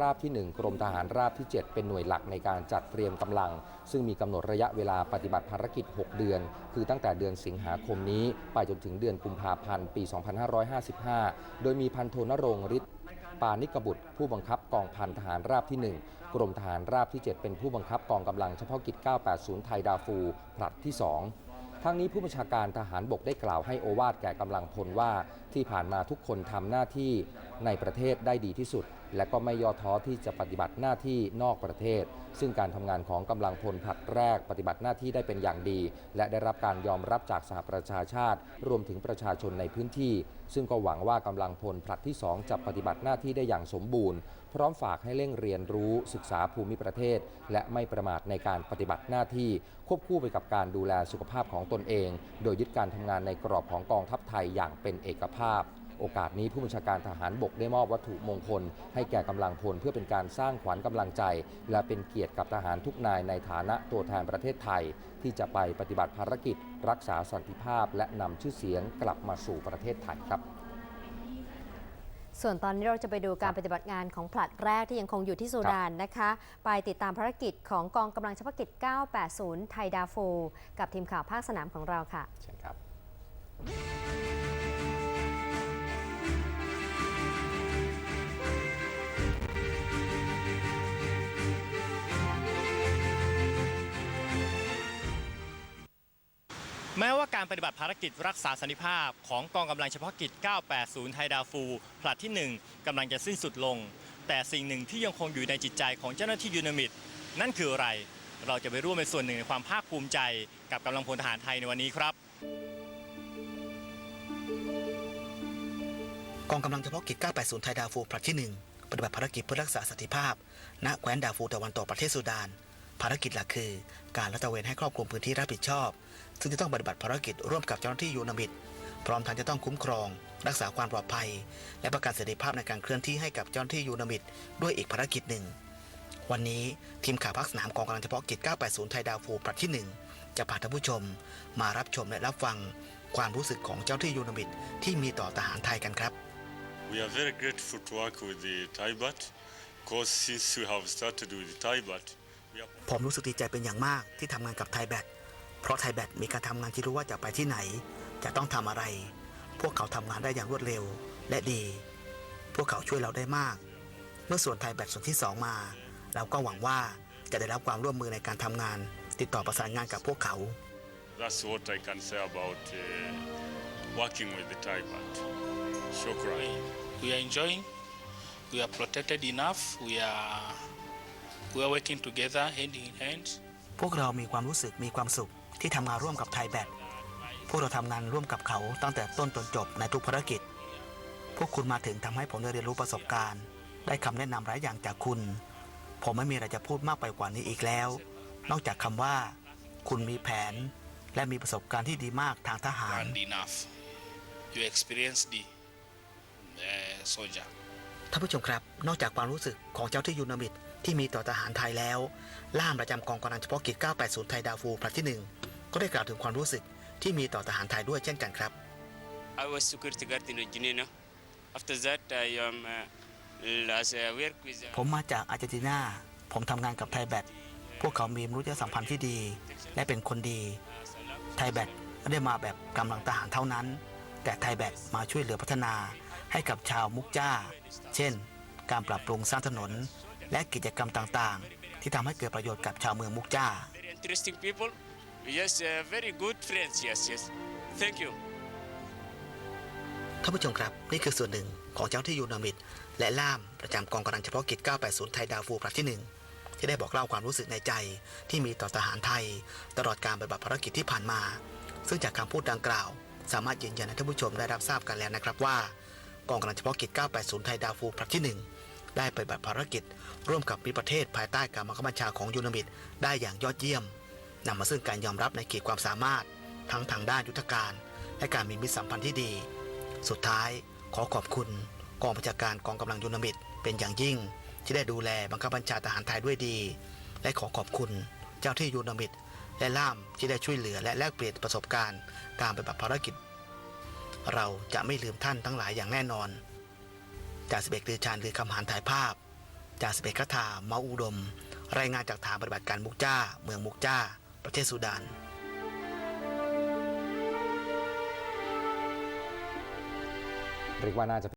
ราบที่ 1 กรมทหารราบที่ 7 เป็นหน่วยหลักในการจัดเตรียมกำลัง ซึ่งมีกำหนดระยะเวลาปฏิบัติภารกิจ 6 เดือน คือตั้งแต่เดือนสิงหาคมนี้ ไปจนถึงเดือนกุมภาพันธ์ปี 2555 โดยมีพันโทนรงฤทธิ์ปานิกบุตร ผู้บังคับกองพันทหารราบที่ 1 กรมทหารราบที่ 7 เป็นผู้บังคับกองกำลังเฉพาะกิจ 980 ไทยดาฟูผลัดที่ 2ทั้งนี้ผู้บัญชาการทหารบกได้กล่าวให้โอวาทแก่กำลังพลว่า ที่ผ่านมาทุกคนทำหน้าที่ในประเทศได้ดีที่สุด และก็ไม่ย่อท้อที่จะปฏิบัติหน้าที่นอกประเทศ ซึ่งการทำงานของกำลังพลผลัดแรก ปฏิบัติหน้าที่ได้เป็นอย่างดี และได้รับการยอมรับจากสหประชาชาติ รวมถึงประชาชนในพื้นที่ ซึ่งก็หวังว่ากำลังพลผลัดที่ 2 จะปฏิบัติหน้าที่ได้อย่างสมบูรณ์ พร้อมฝากให้เร่งเรียนรู้ศึกษาภูมิประเทศ และไม่ประมาทในการปฏิบัติหน้าที่ ควบคู่ไปกับการดูแลสุขภาพของตนเอง โดยยึดการทำงานในกรอบของกองทัพไทยอย่างเป็นเอกภาพ โอกาสนี้ผู้บัญชาการทหารบกได้มอบวัตถุมงคล ให้แก่กำลังพลเพื่อเป็นการสร้างขวัญกำลังใจ และเป็นเกียรติกับทหารทุกนายในฐานะตัวแทนประเทศไทย ที่จะไปปฏิบัติภารกิจ รักษาสันติภาพ และนำชื่อเสียงกลับมาสู่ประเทศไทยครับส่วนตอนนี้เราจะไปดูการปฏิบัติงานของผลัดแรกที่ยังคงอยู่ที่สุดานนะคะ ไปติดตามภารกิจของกองกำลังเฉพาะกิจ 980 ไทยดาฟู กับทีมข่าวภาคสนามของเราค่ะเชิญครับ แม้ว่าการปฏิบัติภารกิจรักษาสันติภาพของกองกำลังเฉพาะกิจ 980 ไทยดาฟูผลัดที่ 1กำลังจะสิ้นสุดลง แต่สิ่งหนึ่งที่ยังคงอยู่ในจิตใจของเจ้าหน้าที่ยูนามิดนั่นคืออะไร เราจะไปร่วมเป็นส่วนหนึ่งในความภาคภูมิใจกับกำลังพลทหารไทยในวันนี้ครับ กองกำลังเฉพาะกิจ 980 ไทยดาฟูผลัดที่ 1 ปฏิบัติภารกิจเพื่อรักษาสันติภาพ ณ แคว้นดาฟูตะวันตกประเทศสุดาน ภารกิจหลักคือ การรัตระเวนให้ครอบคลุมพื้นที่รับผิดชอบ ซึ่งจะต้องปฏิบัติภารกิจร่วมกับเจ้าหน้าที่ยูนามิดพร้อมทั้งจะต้องคุ้มครอง รักษาความปลอดภัย และประกันเสรีภาพในการเคลื่อนที่ให้กับเจ้าหน้าที่ยูนามิดด้วยอีกภารกิจหนึ่ง วันนี้ทีมข่าวภาคสนามกองกำลังเฉพาะกิจ 980 ไทยดาวฟูผลัดที่ 1 จะพาท่านผู้ชม มารับชมและรับฟังความรู้สึกของเจ้าหน้าที่ยูนามิดที่มีต่อทหารไทยกันครับ We are very grateful to work with the Thai-Bat because since we have started with the Thai-Bat, we are ผมรู้สึกดีใจเป็นอย่างมากที่ทำงานกับไทยแบต เพราะไทยแบตมีการทำงานที่รู้ว่าจะไปที่ไหน จะต้องทำอะไร พวกเขาทำงานได้อย่างรวดเร็วและดี พวกเขาช่วยเราได้มาก เมื่อส่วนไทยแบตส่วนที่สองมา เราก็หวังว่าจะได้รับความร่วมมือในการทำงาน ติดต่อประสานงานกับพวกเขา That's what I can say about uh, working with the Thai-Bat. Shukran. we are enjoying we are protected enough we are we are working together hand in hand พวกเรามีความรู้สึกมีความสุขที่ทำงานร่วมกับไทยแบตพวกเราทำงานร่วมกับเขาตั้งแต่ต้นจนจบในทุกภารกิจ พวกคุณมาถึงทำให้ผมได้เรียนรู้ประสบการณ์ ได้คำแนะนำหลายอย่างจากคุณ ผมไม่มีอะไรจะพูดมากไปกว่านี้อีกแล้ว นอกจากคำว่า คุณมีแผน และมีประสบการณ์ที่ดีมากทางทหาร and enough you experience the uh, soldier ท่านผู้ชมครับ นอกจากความรู้สึกของเจ้าที่ยูนามิด ที่มีต่อทหารไทยแล้ว ล่ามประจำกองกำลังเฉพาะกิจ 980 ไทยดาฟูผลัดที่หนึ่งก็ได้กล่าวถึงความรู้สึกที่มีต่อทหารไทยด้วยเช่นกันครับ I was security guard in Guinea. After that, I am uh, as I work with. Uh, ผมมาจากอาร์เจนตินา ผมทำงานกับไทยแบตพวกเขามีมนุษยสัมพันธ์ที่ดี และเป็นคนดี ไทยแบตไม่ได้มาแบบกำลังทหารเท่านั้น แต่ไทยแบตมาช่วยเหลือพัฒนาให้กับชาวมุกจ้า เช่น การปรับปรุงสร้างถนน และกิจกรรมต่างๆ ที่ทำให้เกิดประโยชน์กับชาวเมืองมุกจ้า very interesting people. Yes, uh, very good friends. Yes, yes. Thank you. ท่านผู้ชมครับ นี่คือส่วนหนึ่งของเจ้าที่ยูนามิดและล่ามประจำกองกำลังเฉพาะกิจ 980 ไทยดาวฟูผลัดที่ 1 ที่ได้บอกเล่าความรู้สึกในใจที่มีต่อทหารไทย ตลอดการปฏิบัติภารกิจที่ผ่านมา ซึ่งจากคำพูดดังกล่าว สามารถยืนยันให้ท่านผู้ชมได้รับทราบกันแล้วนะครับว่า กองกำลังเฉพาะกิจ 980 ไทยดาวฟูผลัดที่ 1 ได้ปฏิบัติภารกิจ ร่วมกับมิประเทศภายใต้การบังคับบัญชาของยูนามิดได้อย่างยอดเยี่ยมนำมาซึ่งการยอมรับในขีดความสามารถ ทั้งทางด้านยุทธการ และการมีมิตรสัมพันธ์ที่ดี สุดท้ายขอขอบคุณกองบัญชาการกองกำลังยูนามิดเป็นอย่างยิ่ง ที่ได้ดูแลบังคับบัญชาทหารไทยด้วยดี และขอขอบคุณ เจ้าที่ยูนามิดและล่ามที่ได้ช่วยเหลือและแลกเปลี่ยนประสบการณ์ การปฏิบัติภารกิจ เราจะไม่ลืมท่านทั้งหลายอย่างแน่นอน จากสิบเอกตือชานหรือคำหานถ่ายภาพจากสเปกคาถาเมาอุดม รายงานจากฐานปฏิบัติการมุกจ้า เมืองมุกจ้า ประเทศสุดานเรียกว่าน่าจะ